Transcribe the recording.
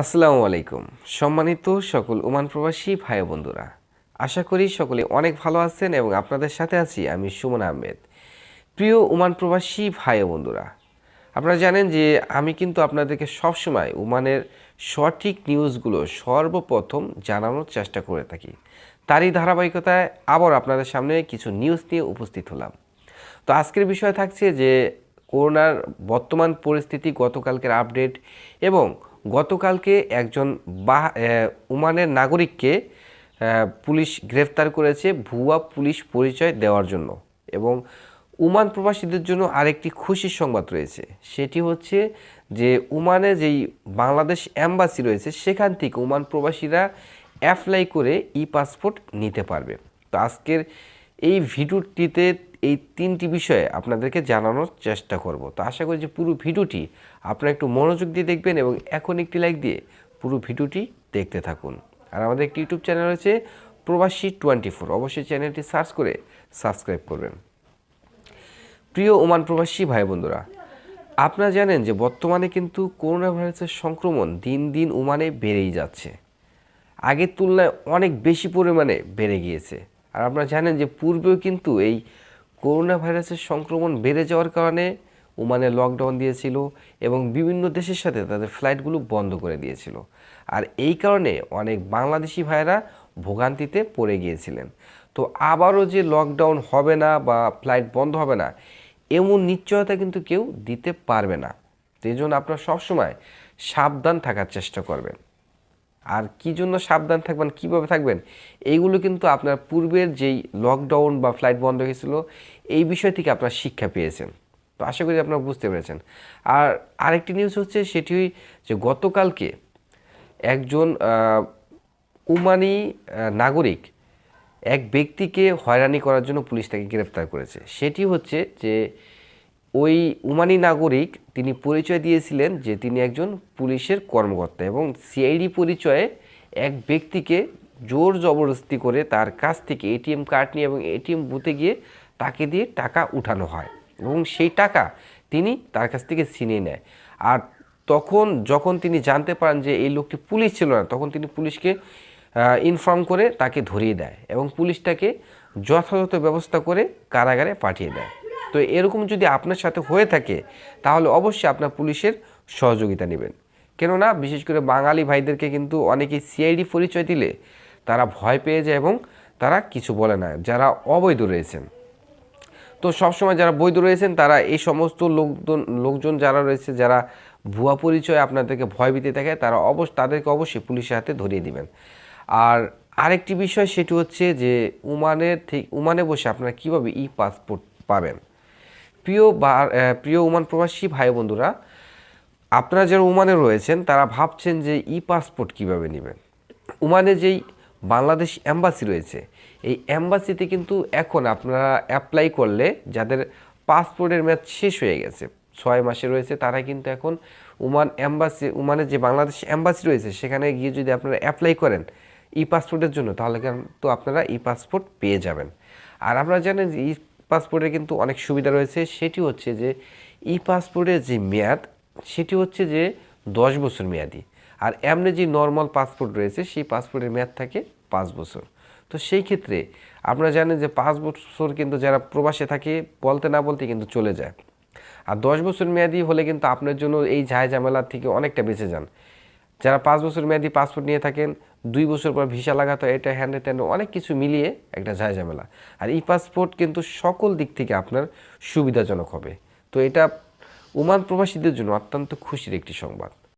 আসসালামু আলাইকুম। সম্মানিত সকল ওমান প্রবাসী ভাই বন্ধুরা, আশা করি সকলে অনেক ভালো আছেন এবং আপনাদের সাথে আছি আমি সুমন আহমেদ। প্রিয় ওমান প্রবাসী ভাই বন্ধুরা, আপনারা জানেন যে আমি কিন্তু আপনাদেরকে সবসময় ওমানের সঠিক নিউজগুলো সর্বপ্রথম জানানোর চেষ্টা করে থাকি। তারই ধারাবাহিকতায় আবার আপনাদের সামনে কিছু নিউজ নিয়ে উপস্থিত হলাম। তো আজকের বিষয় থাকছে যে করোনার বর্তমান পরিস্থিতি, গতকালকের আপডেট এবং গতকালকে একজন বা ওমানের নাগরিককে পুলিশ গ্রেফতার করেছে ভুয়া পুলিশ পরিচয় দেওয়ার জন্য এবং ওমান প্রবাসীদের জন্য আরেকটি খুশির সংবাদ রয়েছে। সেটি হচ্ছে যে ওমানে যেই বাংলাদেশ অ্যাম্বাসি রয়েছে, সেখান থেকে ওমান প্রবাসীরা অ্যাপ্লাই করে ই পাসপোর্ট নিতে পারবে। তো আজকের এই ভিডিওটিতে এই তিনটি বিষয়ে আপনাদেরকে জানানোর চেষ্টা করব। তো আশা করি যে পুরো ভিডিওটি আপনারা একটু মনোযোগ দিয়ে দেখবেন এবং এখন একটি লাইক দিয়ে পুরো ভিডিওটি দেখতে থাকুন। আর আমাদের একটি ইউটিউব চ্যানেল রয়েছে প্রবাসী টোয়েন্টি ফোর। অবশ্যই চ্যানেলটি সার্চ করে সাবস্ক্রাইব করবেন। প্রিয় ওমান প্রবাসী ভাই বন্ধুরা, আপনারা জানেন যে বর্তমানে কিন্তু করোনা ভাইরাসের সংক্রমণ দিন দিন ওমানে বেড়েই যাচ্ছে। আগের তুলনায় অনেক বেশি পরিমাণে বেড়ে গিয়েছে। আর আপনারা জানেন যে পূর্বেও কিন্তু এই করোনা ভাইরাসের সংক্রমণ বেড়ে যাওয়ার কারণে ওমানে লকডাউন দিয়েছিল এবং বিভিন্ন দেশের সাথে তাদের ফ্লাইটগুলো বন্ধ করে দিয়েছিল। আর এই কারণে অনেক বাংলাদেশি ভাইয়েরা ভোগান্তিতে পড়ে গিয়েছিলেন। তো আবারও যে লকডাউন হবে না বা ফ্লাইট বন্ধ হবে না, এমন নিশ্চয়তা কিন্তু কেউ দিতে পারবে না। এই জন্য আপনারা সবসময় সাবধান থাকার চেষ্টা করবেন। আর কি জন্য সাবধান থাকবেন, কীভাবে থাকবেন, এইগুলো কিন্তু আপনার পূর্বের যেই লকডাউন বা ফ্লাইট বন্ধ হয়েছিল, এই বিষয় থেকে আপনারা শিক্ষা পেয়েছেন। তো আশা করি আপনারা বুঝতে পেরেছেন। আর আরেকটি নিউজ হচ্ছে, সেটি যে গতকালকে একজন উমানি নাগরিক এক ব্যক্তিকে হয়রানি করার জন্য পুলিশ তাকে গ্রেফতার করেছে। সেটি হচ্ছে যে ওই উমানি নাগরিক তিনি পরিচয় দিয়েছিলেন যে তিনি একজন পুলিশের কর্মকর্তা এবং সিআইডি পরিচয়ে এক ব্যক্তিকে জোর জবরদস্তি করে তার কাছ থেকে এটিএম কার্ড নিয়ে এবং এটিএম বুথে গিয়ে তাকে দিয়ে টাকা উঠানো হয় এবং সেই টাকা তিনি তার কাছ থেকে ছিনিয়ে নেয়। আর তখন যখন তিনি জানতে পারেন যে এই লোকটি পুলিশ ছিল না, তখন তিনি পুলিশকে ইনফর্ম করে তাকে ধরিয়ে দেয় এবং পুলিশ তাকে যথাযথ ব্যবস্থা করে কারাগারে পাঠিয়ে দেয়। তো এরকম যদি আপনার সাথে হয়ে থাকে, তাহলে অবশ্যই আপনার পুলিশের সহযোগিতা নেবেন। কেননা, বিশেষ করে বাঙালি ভাইদেরকে কিন্তু অনেকে সিআইডি পরিচয় দিলে তারা ভয় পেয়ে যায় এবং তারা কিছু বলে না, যারা অবৈধ রয়েছেন। তো সবসময় যারা বৈধ রয়েছেন, তারা এই সমস্ত লোকজন লোকজন যারা রয়েছে, যারা ভুয়া পরিচয় আপনাদেরকে ভয়ভীতি থাকে, তারা অবশ্য, তাদেরকে অবশ্যই পুলিশের হাতে ধরিয়ে দিবেন। আর আরেকটি বিষয়, সেটি হচ্ছে যে উমানের ঠিক উমানে বসে আপনারা কীভাবে ই পাসপোর্ট পাবেন? প্রিয় বা প্রিয় উমান প্রবাসী ভাই বন্ধুরা, আপনারা যারা ওমানে রয়েছেন, তারা ভাবছেন যে ই পাসপোর্ট কীভাবে নেবেন? ওমানে যেই বাংলাদেশ অ্যাম্বাসি রয়েছে, এই অ্যাম্বাসিতে কিন্তু এখন আপনারা অ্যাপ্লাই করলে যাদের পাসপোর্টের মেয়াদ শেষ হয়ে গেছে, ছয় মাসে রয়েছে, তারা কিন্তু এখন ওমান অ্যাম্বাসি ওমানের যে বাংলাদেশ অ্যাম্বাসি রয়েছে, সেখানে গিয়ে যদি আপনারা অ্যাপ্লাই করেন ই পাসপোর্টের জন্য, তাহলে কিন্তু আপনারা ই পাসপোর্ট পেয়ে যাবেন। আর আপনারা জানেন যে ই পাসপোর্টে কিন্তু অনেক সুবিধা রয়েছে। সেটি হচ্ছে যে ই পাসপোর্টের যে মেয়াদ, সেটি হচ্ছে যে দশ বছর মেয়াদি। আর এমনি যে নর্মাল পাসপোর্ট রয়েছে, সেই পাসপোর্টের মেয়াদ থাকে পাঁচ বছর। তো সেই ক্ষেত্রে আপনারা জানেন যে পাঁচ বছর কিন্তু যারা প্রবাসে থাকে, বলতে না বলতে কিন্তু চলে যায়। আর দশ বছর মেয়াদি হলে কিন্তু আপনার জন্য এই ঝায় ঝামেলার থেকে অনেকটা বেঁচে যান। যারা পাঁচ বছর মেয়াদি পাসপোর্ট নিয়ে থাকেন, দুই বছর পর ভিসা লাগাতো, এটা হ্যান্ডে ট্যান্ডে অনেক কিছু মিলিয়ে একটা ঝায় ঝামেলা। আর ই পাসপোর্ট কিন্তু সকল দিক থেকে আপনার সুবিধাজনক হবে। তো এটা উমান প্রবাসীদের জন্য অত্যন্ত খুশির একটি সংবাদ।